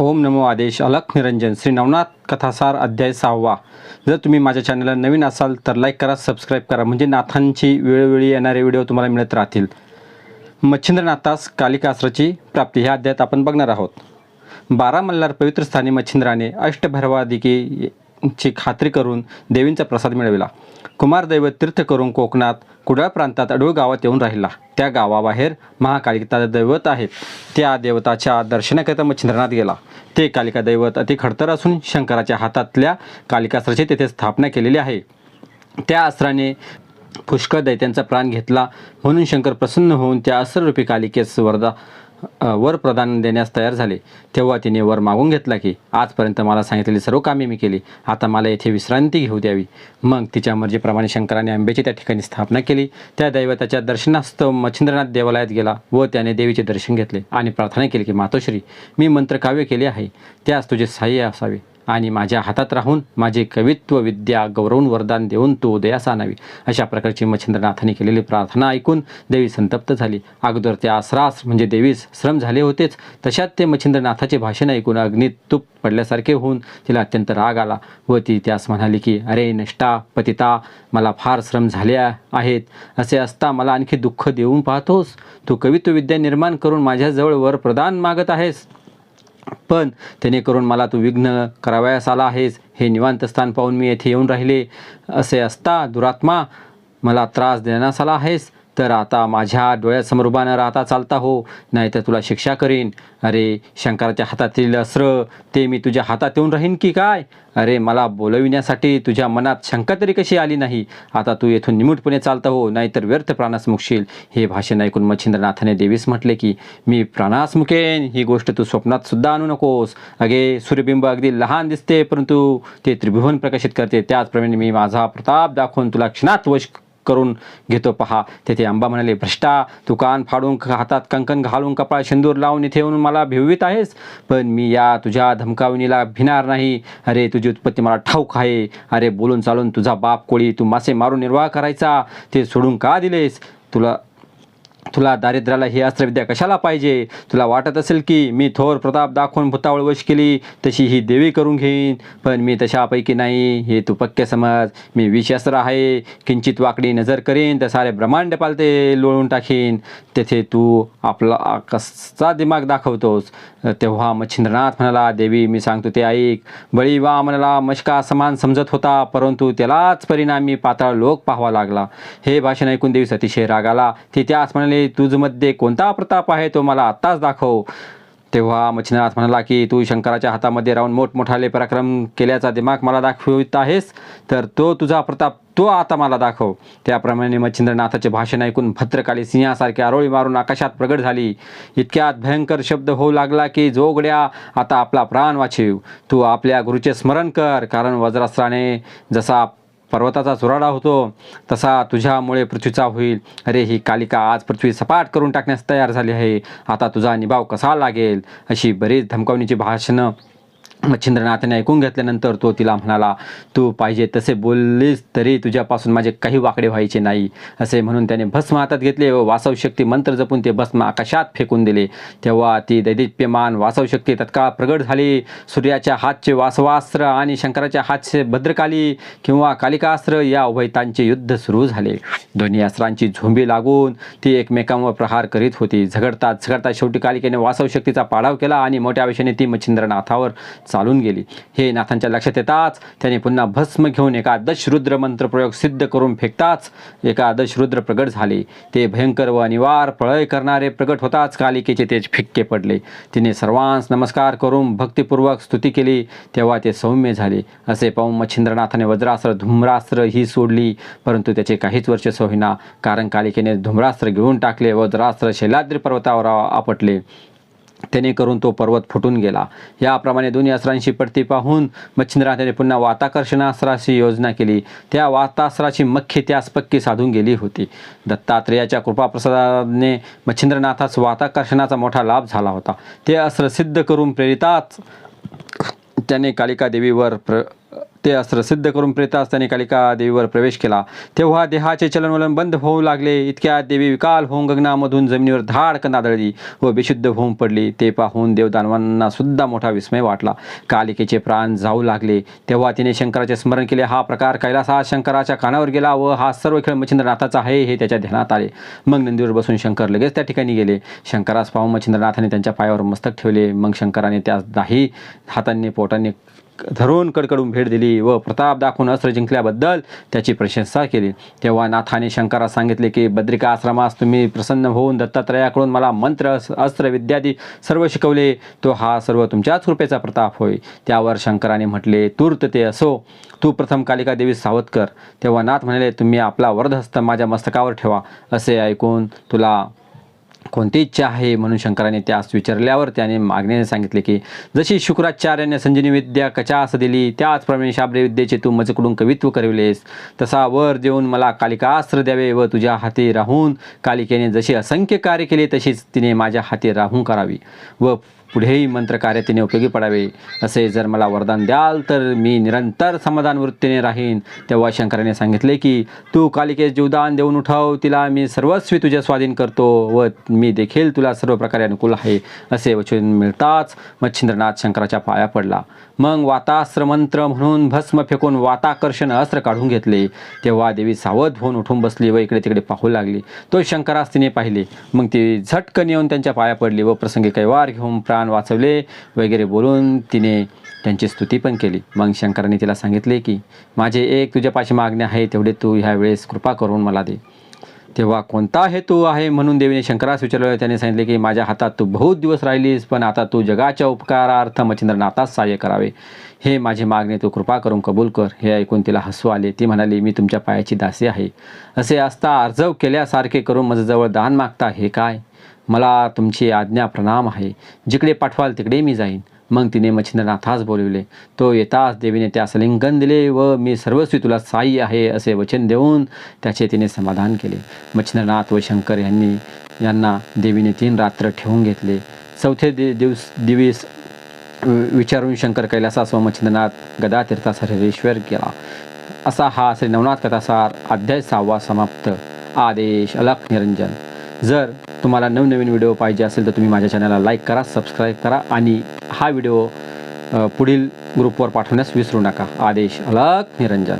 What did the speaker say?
ओम नमो आदेश अलख निरंजन श्री नवनाथ कथासार अध्याय सहावा. जर तुम्ही माझ्या चॅनलला नवीन असाल तर लाईक करा सबस्क्राईब करा. म्हणजे नाथांची वेळोवेळी येणारे व्हिडिओ तुम्हाला मिळत राहतील. मच्छिंद्रनाथास कालिकास्त्राची प्राप्ती. ह्या अध्यायात आपण बघणार आहोत. बारा मल्हार पवित्र स्थानी मच्छिंद्राने ची खात्री करून देवींचा प्रसाद मिळविला. कुमारदैवत तीर्थ करून कोकणात कुडाळ प्रांतात अडूळ गावात येऊन राहिला. त्या गावाबाहेर महाकालिका दैवत आहेत. त्या देवताच्या दर्शनाकरिता मच्छिंद्रनाथ गेला. ते कालिका दैवत अति खडतर असून शंकराच्या हातातल्या कालिकास्त्राची तेथे स्थापना केलेली आहे. त्या अस्त्राने पुष्कळ दैत्यांचा प्राण घेतला म्हणून शंकर प्रसन्न होऊन त्या अस्त्ररूपी कालिकेस वरदा वर प्रदान देण्यास तयार झाले. तेव्हा तिने वर मागून घेतला की आजपर्यंत मला सांगितलेली सर्व कामे मी केली. आता मला येथे विश्रांती घेऊ द्यावी. मग तिच्या मर्जीप्रमाणे शंकराने आंब्याची त्या ठिकाणी स्थापना केली. त्या दैवताच्या दर्शनास्तव मच्छिंद्रनाथ देवालयात गेला व त्याने देवीचे दर्शन घेतले आणि प्रार्थना केली की मातोश्री मी मंत्रकाव्य केले आहे. त्यास तुझे सहाय्य असावे. आणि माझ्या हातात राहून माझे कवित्व विद्या गौरवून वरदान देऊन तू उदयास आणावी. अशा प्रकारची मच्छिंद्रनाथाने केलेली प्रार्थना ऐकून देवी संतप्त झाली. अगोदर त्या आसरास म्हणजे देवीस श्रम झाले होतेच. तशात ते मच्छिंद्रनाथाचे भाषण ऐकून अग्नीत तूप पडल्यासारखे होऊन तिला अत्यंत राग आला व ती त्यास म्हणाली की अरे नष्टा पतिता मला फार श्रम झाले आहेत. असे असता मला आणखी दुःख देऊन पाहतोस. तू कवित्व विद्या निर्माण करून माझ्याजवळ वर प्रदान मागत आहेस. पण त्याने करून मला तू विघ्न करावयास आला आहेस हे निवांत स्थान पाहून मी येथे येऊन राहिले. असे असता दुरात्मा मला त्रास देण्यास आला आहेस. तर आता माझ्या डोळ्यासमोर उभा न राहता चालता हो नाही तर तुला शिक्षा करीन. अरे शंकराच्या हातातील अस्त्र ते मी तुझ्या हातात येऊन राहीन की काय? अरे मला बोलविण्यासाठी तुझ्या मनात शंका तरी कशी आली नाही? आता तू येथून निमूटपणे चालता हो नाहीतर व्यर्थ प्राणास मुकशील. हे भाषण ऐकून मच्छिंद्रनाथाने देवीस म्हटले की मी प्राणास मुकेन ही गोष्ट तू स्वप्नात सुद्धा आणू नकोस. अगे सूर्यबिंब अगदी लहान दिसते परंतु ते त्रिभुवन प्रकाशित करते. त्याचप्रमाणे मी माझा प्रताप दाखवून तुला क्षणात वश करून घेतो. पहा तेथे अंबा म्हणाले भ्रष्टा तू कान फाडून हातात कंकण घालून कपाळ शेंदूर लावून इथे येऊन मला भिवित आहेस? पण मी या तुझ्या धमकावणीला भिणार नाही. अरे तुझी उत्पत्ती मला ठाऊक आहे. अरे बोलून चालून तुझा बाप कोळी तू मासे मारून निर्वाह करायचा. ते सोडून का दिलेस? तुला तुला दारिद्र्याला ही अस्त्रविद्या कशाला पाहिजे? तुला वाटत असेल की मी थोर प्रताप दाखवून भूतावळ वश केली तशी ही देवी करून घेईन. पण मी तशापैकी नाही. हे तू पक्के समज. मी विशस्त्र आहे. किंचित वाकडी नजर करीन तर सारे ब्रह्मांड पालते लोळून टाकीन. तेथे तू आपला कसा दिमाग दाखवतोस. तेव्हा मच्छिंद्रनाथ म्हणाला देवी मी सांगतो ते ऐक. बळी वामनाला मशका समान समजत होता परंतु त्यालाच परिणामी पाताळ लोक पाहावा लागला. हे भाषण ऐकून देवीस अतिशय रागाला. ती त्यास म्हणाले तुझमध्ये कोणता प्रताप आहे तो मला आत्ताच दाखव. तेव्हा मच्छिंद्रनाथ म्हणाला की तू शंकराच्या हातामध्ये राहून मोठमोठाले पराक्रम केल्याचा दिमाग मला दाखवित आहेस तर तो तुझा प्रताप तो आता मला दाखव. त्याप्रमाणे मच्छिंद्रनाथाचे भाषण ऐकून भद्रकाली सिंहासारखी आरोळी मारून आकाशात प्रगट झाली. इतक्यात भयंकर शब्द होऊ लागला की जोगड्या आता आपला प्राण वाचीव. तू आपल्या गुरुचे स्मरण कर कारण वज्रास्त्राने जसा पर्वताचा चुराडा होतो. तसा तुझ्यामुळे पृथ्वीचा होईल. अरे ही कालिका आज पृथ्वी सपाट करून टाकण्यास तयार झाली आहे. आता तुझा निभाव कसा लागेल? अशी बरीच धमकावणीची भाषणं मच्छिंद्रनाथाने ऐकून घेतल्यानंतर तो तिला म्हणाला तू पाहिजे तसे बोललीस तरी तुझ्यापासून माझे काही वाकडे व्हायचे नाही. असे म्हणून त्याने भस्म हातात घेतले व वासवशक्ती मंत्र जपून ते भस्म आकाशात फेकून दिले. तेव्हा ती दैदिप्यमान वासवशक्ती तत्काळ प्रगट झाली. सूर्याच्या हातचे वासवास्त्र आणि शंकराच्या हातचे भद्रकाली किंवा कालिकास्त्र या उभयतांचे युद्ध सुरू झाले. दोन्ही अस्त्रांची झोंबी लागून ती एकमेकांवर प्रहार करीत होती. झगडता झगडता शेवटी कालिकेने वासवशक्तीचा पाडाव केला आणि मोठ्या आवेशाने ती मच्छिंद्रनाथावर चालून गेली. हे नाथांच्या लक्षात येताच त्याने पुन्हा भस्म घेऊन एका दशरुद्र मंत्रप्रयोग सिद्ध करून फेकताच एका दशरुद्र प्रगट झाले. ते भयंकर व अनिवार प्रळय करणारे प्रगट होताच कालिकेचे तेज फिक्के पडले. तिने सर्वांस नमस्कार करून भक्तिपूर्वक स्तुती केली. तेव्हा ते सौम्य झाले. असे पाहून मच्छिंद्रनाथाने वज्रास्त्र धुम्रास्त्र ही सोडली. परंतु त्याचे काहीच वर्ष सोहिना कारण कालिकेने धुम्रास्त्र घेऊन टाकले वज्रास्त्र शैलाद्री पर्वतावर आपटले. त्याने करून तो पर्वत फुटून गेला. याप्रमाणे दोन्ही अस्त्रांशी पडती पाहून मच्छिंद्रनाथाने पुन्हा वाताकर्षणास्त्राची योजना केली. त्या वातास्त्राची मख्य त्यास पक्की साधून गेली होती. दत्तात्रेयाच्या कृपाप्रसादाने मच्छिंद्रनाथास वाताकर्षणाचा मोठा लाभ झाला होता. ते अस्त्र सिद्ध करून प्रेरिताच त्याने कालिका देवीवर प्र ते अस्त्र सिद्ध करून प्रेतास्ताने कालिका देवीवर प्रवेश केला. तेव्हा देहाचे चलनवलन बंद होऊ लागले. इतक्या देवी विकाल होऊन गगनामधून जमिनीवर धाडकन आदळली व बेशुद्ध होऊन पडली. ते पाहून देवदानवांना सुद्धा मोठा विस्मय वाटला. कालिकेचे प्राण जाऊ लागले. तेव्हा तिने शंकराचे स्मरण केले. हा प्रकार कैलासा शंकराच्या कानावर गेला व हा सर्व खेळ मच्छिंद्रनाथाचा आहे हे त्याच्या ध्यानात आले. मग नंदीवर बसून शंकर लगेच त्या ठिकाणी गेले. शंकरास पाहून मच्छिंद्रनाथाने त्यांच्या पायावर मस्तक ठेवले. मग शंकराने त्यास दाही हातांनी पोटांनी धरून कडकडून भेट दिली व प्रताप दाखवून अस्त्र जिंकल्याबद्दल त्याची प्रशंसा केली. तेव्हा नाथाने शंकरास सांगितले की बद्रिका आश्रमास तुम्ही प्रसन्न होऊन दत्तात्रयाकडून मला मंत्र अस्त्र विद्यादी सर्व शिकवले. तो हा सर्व तुमच्याच कृपेचा प्रताप होय. त्यावर शंकराने म्हटले तूर्त ते असो. तू प्रथम कालिका देवी सावध कर तेव्हा नाथ म्हणाले तुम्ही आपला वरदहस्त माझ्या मस्तकावर ठेवा. असे ऐकून तुला कोणती इच्छा आहे? म्हणून शंकराने त्यास विचारल्यावर त्याने मागण्याने सांगितले की जशी शुक्राचार्याने संजीवनी विद्या कचास दिली त्याचप्रमाणे शाब्रे विद्येचे तू मजकडून कवित्व करविलेस. तसा वर देऊन मला कालिकास्त्र द्यावे व तुझ्या हाती राहून कालिकेने जशी असंख्य कार्य केले तशीच तिने माझ्या हाती राहून करावी. व पुढेही मंत्रकार्य तिने उपयोगी पडावे असे जर मला वरदान द्याल तर मी निरंतर समाधान वृत्तीने राहीन. तेव्हा शंकराने सांगितले की तू कालिकेस जीवदान देऊन उठव तिला मी सर्वस्वी तुझ्या स्वाधीन करतो व मी देखील तुला सर्व प्रकारे अनुकूल आहे असे वचन मिळताच मच्छिंद्रनाथ शंकराच्या पाया पडला. मग वातास्त्र मंत्र म्हणून भस्म फेकून वाताकर्षण अस्त्र काढून घेतले. तेव्हा देवी सावध होऊन उठून बसली व इकडे तिकडे पाहू लागली. तो शंकरास तिने पाहिले. मग ती झटकन येऊन त्यांच्या पाया पडली व प्रसंगी कैवार घेऊन प्राण वाचवले वगैरे बोलून तिने त्यांची स्तुती पण केली. मग शंकराने तिला सांगितले की माझे एक तुझ्यापाशी मागणे आहे तेवढे तू ह्या वेळेस कृपा करून मला दे. तेव्हा कोणता हेतू आहे? म्हणून देवीने शंकरास विचारलं. त्याने सांगितले की माझ्या हातात तू बहुत दिवस राहिलीस पण आता तू जगाच्या उपकारार्थ मच्छिंद्रनाथास सहाय्य करावे. हे माझे मागणे तू कृपा करून कबूल कर. हे ऐकून तिला हसू आले. ती म्हणाली मी तुमच्या पायाची दासी आहे. असे असता अर्जव केल्यासारखे करून माझं जवळ दान मागता हे काय? मला तुमची आज्ञा प्रणाम आहे. जिकडे पाठवाल तिकडे मी जाईन. मग तिने मच्छिंद्रनाथास बोलविले. तो येताच देवीने त्यास लिंगन दिले व मी सर्वस्वी तुला साई आहे असे वचन देऊन त्याचे तिने समाधान केले. मच्छिंद्रनाथ व शंकर यांनी यांना देवीने तीन रात्र ठेवून घेतले. चौथे दि दिवस दिवस विचारून शंकर कैलासास व मच्छिंद्रनाथ गदा तीर्थास हरेश्वर केला. असा हा श्री नवनाथ कथासार अध्याय सहावा समाप्त. आदेश अलख निरंजन. जर तुम्हाला नवनवीन व्हिडिओ पाहिजे असेल तर तुम्ही माझ्या चॅनलला लाईक करा सबस्क्राईब करा आणि हा व्हिडिओ पुढील ग्रुपवर पाठवण्यास विसरू नका. आदेश अलग निरंजन.